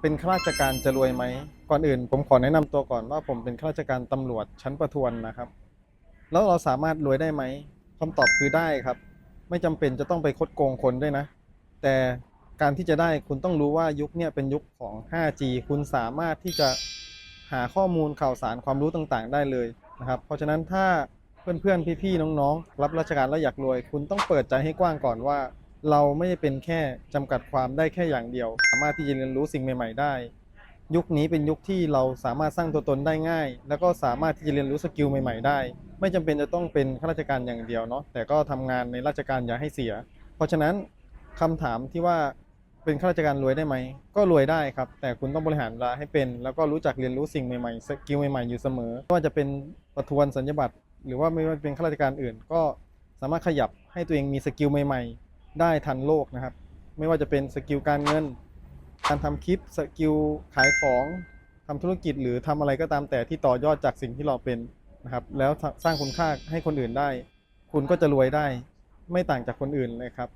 เป็นข้าราชการจะรวยไหม ก่อนอื่น ผมขอแนะนำตัวก่อนว่าผมเป็นข้าราชการตำรวจชั้นประทวนนะครับ แล้วเราสามารถรวยได้ไหมคำตอบคือได้ครับ ไม่จำเป็นจะต้องไปคดโกงคนด้วยนะ แต่การที่จะได้คุณต้องรู้ว่ายุคนี้เป็นยุคของ 5G คุณสามารถที่จะหาข้อมูลข่าวสารความรู้ต่างๆ ได้เลยนะครับ เพราะฉะนั้นถ้าเพื่อนๆ พี่ๆ น้องๆ รับราชการแล้วอยากรวย คุณต้องเปิดใจให้กว้างก่อนว่า เราไม่ได้เป็นแค่จำกัดความได้แค่อย่างเดียว สามารถที่จะเรียนรู้สิ่งใหม่ ๆ ได้ ยุคนี้เป็นยุคที่เราสามารถสร้างตัวตนได้ง่าย แล้วก็สามารถที่จะเรียนรู้สกิลใหม่ ๆ ได้ ไม่จำเป็นจะต้องเป็นข้าราชการอย่างเดียวเนาะแต่ก็ทำงานในราชการอย่าให้เสีย เพราะฉะนั้นคำถามที่ว่าเป็นข้าราชการรวยได้ไหม ก็รวยได้ครับ แต่คุณต้องบริหารเวลาให้เป็น แล้วก็รู้จักเรียนรู้สิ่งใหม่ๆ สกิลใหม่ๆ อยู่เสมอไม่ว่าจะเป็นประทวนสัญญบัตร หรือว่าไม่ว่าจะเป็นข้าราชการอื่น ก็สามารถขยับให้ตัวเองมีสกิลใหม่ๆ ได้ทันโลกนะครับ ไม่ว่าจะเป็นสกิลการเงิน การทำคลิปสกิลขายของทำธุรกิจหรือทำอะไรก็ตามแต่ที่ต่อยอดจากสิ่งที่เราเป็นนะครับ แล้วสร้างคุณค่าให้คนอื่นได้ คุณก็จะรวยได้ ไม่ต่างจากคนอื่นเลยครับ